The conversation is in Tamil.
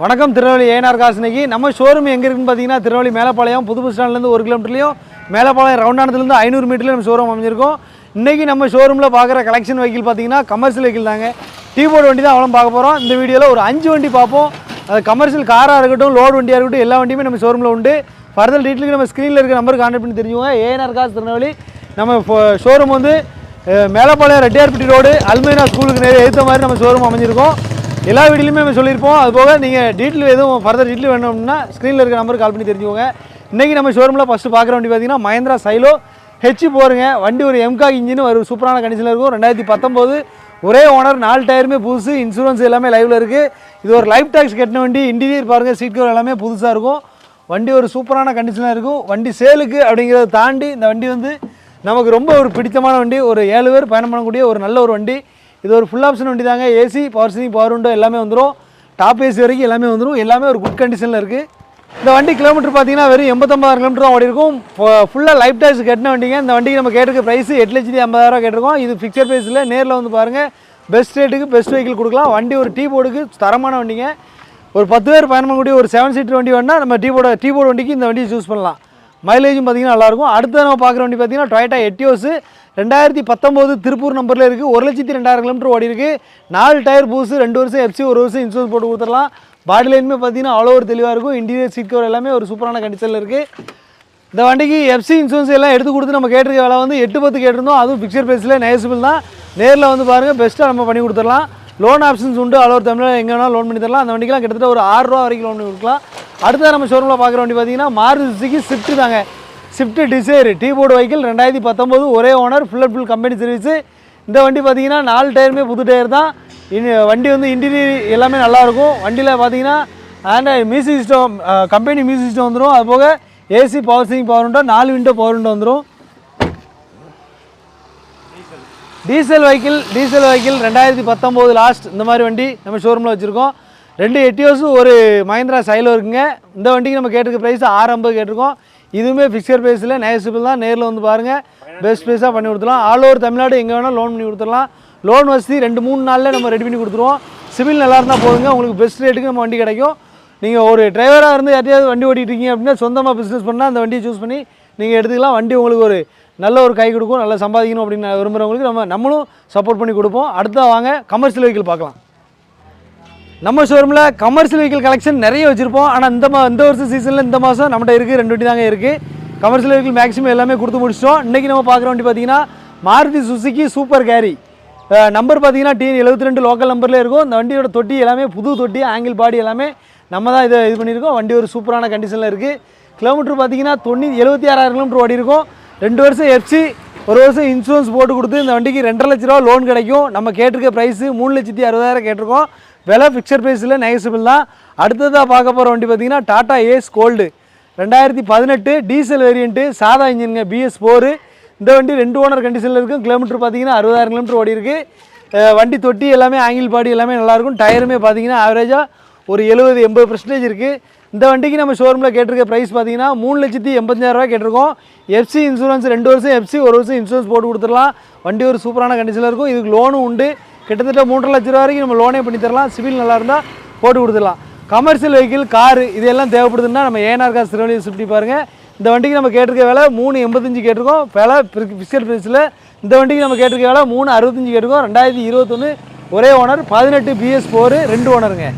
வணக்கம் திருநெல்வேலி ஏனார் காசினிக்கு நம்ம ஷோரூம் எங்கே இருக்குன்னு பார்த்தீங்கன்னா திருநெல்வேலி மேலப்பாளையம் புது பஸ் ஸ்டாண்ட்லேருந்து ஒரு கிலோமீட்டர்லையும் மேலப்பாளையம் ரவுண்டானத்துலேருந்து ஐநூறு மீட்டர்ல நம்ம ஷோரூம் அமைஞ்சிருக்கோம். இன்றைக்கி நம்ம ஷோரூமில் பார்க்குற கலெக்ஷன் வெஹிக்கிள் பார்த்தீங்கன்னா கமர்ஷியல் வெஹிக்கிள் தாங்க. டீ போர்டு வண்டி தான் அவ்வளோ பார்க்க போகிறோம் இந்த வீடியோவில் ஒரு அஞ்சு வண்டி பார்ப்போம். அது கமர்ஷியல் காராக இருக்கட்டும் லோடு வண்டியாக இருக்கட்டும் எல்லா வண்டியுமே நம்ம ஷோரூமில் உண்டு. ஃபர்தர் டீட்டெயிலுக்கு நம்ம ஸ்க்ரீனில் இருக்க நம்பருக்கு கான்டாக்ட் பண்ணி தெரிஞ்சுக்கோங்க. ஏஎன்ஆர் காசு திருநெல்வேலி. நம்ம ஷோரூம் வந்து மேலப்பாளையம் ரெட்டியார்பட்டி ரோடு அல்மைனா ஸ்கூலுக்கு நிறைய ஏற்ற மாதிரி நம்ம ஷோரூம் அமைஞ்சிருக்கோம். எல்லா வீடியோலையுமே நம்ம சொல்லியிருப்போம். அது போக நீங்கள் டீட்டெயில் எதுவும் ஃபர்தர் டீட்டெயில் வேணும்னா ஸ்க்ரீனில் இருக்க நம்பருக்கு கால் பண்ணி தெரிஞ்சுக்கோங்க. இன்றைக்கி நம்ம ஷோரூமில் ஃபஸ்ட்டு பார்க்குற வண்டி பார்த்தீங்கன்னா மஹேந்திரா சைலோ ஹெச் போருங்க. வண்டி ஒரு எம்கா இன்ஜின் ஒரு சூப்பரான கண்டிஷனில் இருக்கும். ரெண்டாயிரத்தி பத்தொம்போது ஒரே ஓனர் நாலு டயருமே புதுசு இன்சூரன்ஸ் எல்லாமே லைவில் இருக்குது இது ஒரு லைஃப் டேக்ஸ் கட்டின வண்டி இன்டீரியர் பாருங்கள் சீட் கவர் எல்லாமே புதுசாக இருக்கும். வண்டி ஒரு சூப்பரான கண்டிஷனாக இருக்கும். வண்டி சேலுக்கு அப்படிங்கிறத தாண்டி இந்த வண்டி வந்து நமக்கு ரொம்ப ஒரு பிடித்தமான வண்டி. ஒரு ஏழு பேர் பயணம் பண்ணக்கூடிய ஒரு நல்ல ஒரு வண்டி. இது ஒரு ஃபுல் ஆப்ஷன் வண்டி தாங்க AC power ceiling power window எல்லாமே வந்துடும் டாப் ஏசி வரைக்கும் எல்லாமே வந்துடும் எல்லாமே ஒரு குட் கண்டிஷனில் இருக்குது இந்த வண்டி கிலோமீட்டர் பார்த்தீங்கன்னா வெறும் எண்பத்தொம்பதாயிரம் கிலோமீட்டர் தான் ஓடி இருக்கும் ஃபுல்லாக லைஃப் டைஸ் கட்டின வண்டிங்க. இந்த வண்டிக்கு நம்ம கேட்டிருக்க ப்ரைஸ் எட்டு லட்சத்தி ஐம்பதாயிரம் கேட்டிருக்கோம். இது ஃபிக்சர் ப்ரைஸில் நேரில் வந்து பாருங்கள் பெஸ்ட் ரேட்டுக்கு பெஸ்ட் வெஹிக்கிள் கொடுக்கலாம். வண்டி ஒரு டீ போர்டுக்கு தரமான வண்டிங்க. ஒரு பத்து பேர் பயணம் பண்ணக்கூடிய ஒரு செவன் சீட்டர் வண்டி வேணால் நம்ம டீ போர்டு டீ போர்டு வண்டிக்கு இந்த வண்டியை சூஸ் பண்ணலாம். மைலேஜும் பார்த்திங்கன்னா நல்லாயிருக்கும் அடுத்து நம்ம பார்க்குற வண்டி பார்த்தீங்கன்னா டொயட்டா எட்டியோஸு ரெண்டாயிரத்தி பத்தொம்போது திருப்பூர் நம்பரில் இருக்குது ஒரு லட்சத்தி ரெண்டாயிரம் கிலோமீட்டர் ஓடி இருக்குது நாலு டயர் பூசு ரெண்டு வருஷம் எஃப்சி ஒரு வருஷம் இன்சூரன்ஸ் போட்டு கொடுத்துடலாம். பாடி லைனுமே பார்த்தீங்கன்னா அவ்வளோ ஒரு தெளிவாக இருக்கும். இன்டீரியர் சீட் கவர் எல்லாமே ஒரு சூப்பரான கண்டிஷனில் இருக்குது இந்த வண்டிக்கு எஃப்சி இன்சூரன்ஸ் எல்லாம் எடுத்து கொடுத்து நம்ம கேட்டிருக்க வேலை வந்து எட்டு பத்து கேட்டிருந்தோம். அதுவும் பிக்சர் பேஸில் நேசிபிள் தான். நேரில் வந்து பாருங்கள் பெஸ்ட்டாக நம்ம பண்ணி கொடுத்துடலாம். லோன் ஆப்ஷன்ஸ் உண்டு. அளவு தமிழில் எங்கே வேணாலும் லோன் பண்ணி தரலாம். அந்த வண்டிக்கெலாம் கிட்டத்தட்ட ஒரு ஆறுரூவா வரைக்கும் லோன் பண்ணி கொடுக்கலாம். அடுத்ததாக நம்ம ஷோரூமில் பார்க்குற வண்டி பார்த்தீங்கன்னா மாருதி சுசுகி ஸ்விஃப்ட் தாங்க. Swift Dzire T board vehicle ரெண்டாயிரத்தி பத்தொம்போது ஒரே owner full and full company service இந்த வண்டி பார்த்தீங்கன்னா நாலு டயருமே புது டயர் தான். இனி வண்டி வந்து இன்டீரியர் எல்லாமே நல்லாயிருக்கும் வண்டியில் பார்த்தீங்கன்னா Android music system company music system வந்துடும் அதுபோக AC power ceiling power window நாலு விண்டோ பவர் விண்டோ வந்துடும் டீசல் வெஹிக்கிள் டீசல் வெஹிக்கிள் ரெண்டாயிரத்தி பத்தொம்போது லாஸ்ட் இந்த மாதிரி வண்டி நம்ம ஷோரூமில் வச்சுருக்கோம். ரெண்டு எட்டியோஸும் ஒரு மஹிந்திரா சைலோ இருக்குங்க. இந்த வண்டிக்கு நம்ம கேட்டிருக்க ப்ரைஸ் ஆறு ஐம்பது கேட்டிருக்கோம். இதுவுமே ஃபிக்சர் பேஸில் நேசிபிள் தான். நேரில் வந்து பாருங்கள் பெஸ்ட் ப்ரைஸாக பண்ணி கொடுத்துலாம் ஆல் ஓவர் தமிழ்நாடு எங்கே வேணால் லோன் பண்ணி கொடுத்துடலாம். லோன் வசதி ரெண்டு மூணு நாளில் நம்ம ரெடி பண்ணி கொடுத்துருவோம். சிவில் நல்லா இருந்தால் போதுங்க. உங்களுக்கு பெஸ்ட் ரேட்டுக்கு நம்ம வண்டி கிடைக்கும். நீங்கள் ஒரு டிரைவராக இருந்து யார்ட்டையாவது வண்டி ஓட்டிகிட்டு இருக்கீங்க அப்படின்னா சொந்தமாக பிஸ்னஸ் பண்ணால் அந்த வண்டியை சூஸ் பண்ணி நீங்கள் எடுத்துக்கலாம். வண்டி உங்களுக்கு ஒரு நல்ல ஒரு கை கொடுக்கும். நல்லா சம்பாதிக்கணும் அப்படின்னு விரும்புகிறவங்களுக்கு நம்ம நம்மளும் சப்போர்ட் பண்ணி கொடுப்போம். அடுத்த வாங்க. கமர்ஷியல் வெஹிக்கிள் பார்க்கலாம். நம்ம ஷோரூமில் கமர்ஷியல் வெஹிக்கிள் கலெக்ஷன் நிறைய வச்சுருப்போம். ஆனால் இந்த மா இந்த வருஷம் சீசனில் இந்த மாதம் நம்மகிட்ட இருக்குது ரெண்டு வண்டி தாங்க இருக்குது கமர்ஷியல் வெஹிக்கிள் மேக்ஸிமம் எல்லாமே கொடுத்து முடிச்சிட்டோம். இன்றைக்கி நம்ம பார்க்குற வண்டி பார்த்தீங்கன்னா Maruti Suzuki Super Carry number பார்த்தீங்கன்னா டிஎன் எழுபத்தி ரெண்டு லோக்கல் நம்பர்லேயே இருக்கும். இந்த வண்டியோட தொட்டி எல்லாமே புது தொட்டி ஆங்கிள் பாடி எல்லாமே நம்ம தான் இதை இது பண்ணியிருக்கோம். வண்டி ஒரு சூப்பரான கண்டிஷனில் இருக்குது கிலோமீட்டர் பார்த்தீங்கன்னா தொண்ணூ எழுபத்தி ஆறாயிரம் கிலோமீட்டர் ஓடி இருக்கும் ரெண்டு வருஷம் எஃப்சி ஒரு வருஷம் இன்சூரன்ஸ் போட்டு கொடுத்து இந்த வண்டிக்கு ரெண்டரை லட்ச ரூபா லோன் கிடைக்கும். நம்ம கேட்டிருக்க ப்ரைஸு மூணு லட்சத்தி அறுபதாயிரம் கேட்டிருக்கோம். விலை ஃபிக்சர் ப்ரைஸில் நெகசிபிள் தான். அடுத்ததாக பார்க்க போகிற வண்டி பார்த்தீங்கன்னா டாடா ஏஸ் கோல்டு ரெண்டாயிரத்தி பதினெட்டு டீசல் வேரியண்ட்டு சாதா இன்ஜினுங்க பிஎஸ் ஃபோரு இந்த வண்டி ரெண்டு ஓனர் கண்டிஷனில் இருக்கும். கிலோமீட்டர் பார்த்தீங்கன்னா அறுபதாயிரம் கிலோமீட்டர் ஓடி இருக்குது வண்டி தொட்டி எல்லாமே ஆங்கிள் பாடி எல்லாமே நல்லாயிருக்கும் டயருமே பார்த்தீங்கன்னா ஆவரேஜாக ஒரு எழுபது எண்பது பர்சன்டேஜ் இருக்குது இந்த வண்டிக்கு நம்ம ஷோரூமில் கேட்டிருக்க ப்ரைஸ் பார்த்தீங்கன்னா மூணு லட்சத்தி எண்பத்தஞ்சாயிரரூவா கேட்டிருக்கோம். எஃப்சி இன்சூரன்ஸ் ரெண்டு வருஷம் எஃப்சி ஒரு வருஷம் இன்சூரன்ஸ் போட்டு கொடுத்துடலாம். வண்டி ஒரு சூப்பரான கண்டிஷனில் இருக்கும். இதுக்கு லோனும் உண்டு. கிட்டத்தட்ட மூன்றரை லட்ச ரூபா வரைக்கும் நம்ம லோனே பண்ணி தரலாம். சிவில் நல்லா இருந்தால் போட்டு கொடுத்துடலாம். கமர்ஷியல் வெஹிக்கிள் காரு இதெல்லாம் தேவைப்படுதுன்னா நம்ம ஏஎன்ஆர் காசு திருவள்ளியை சுற்றி பாருங்கள் இந்த வண்டிக்கு நம்ம கேட்டிருக்க வேலை மூணு எண்பத்தஞ்சு கேட்டிருக்கோம். விலை பிஸ்கட் ப்ரைஸில் இந்த வண்டிக்கு நம்ம கேட்டிருக்க வேலை மூணு அறுபத்தஞ்சு கேட்டிருக்கோம். ரெண்டாயிரத்தி இருபத்தொன்று ஒரே ஓனர் பதினெட்டு பிஎஸ் ஃபோரு ரெண்டு ஓனருங்க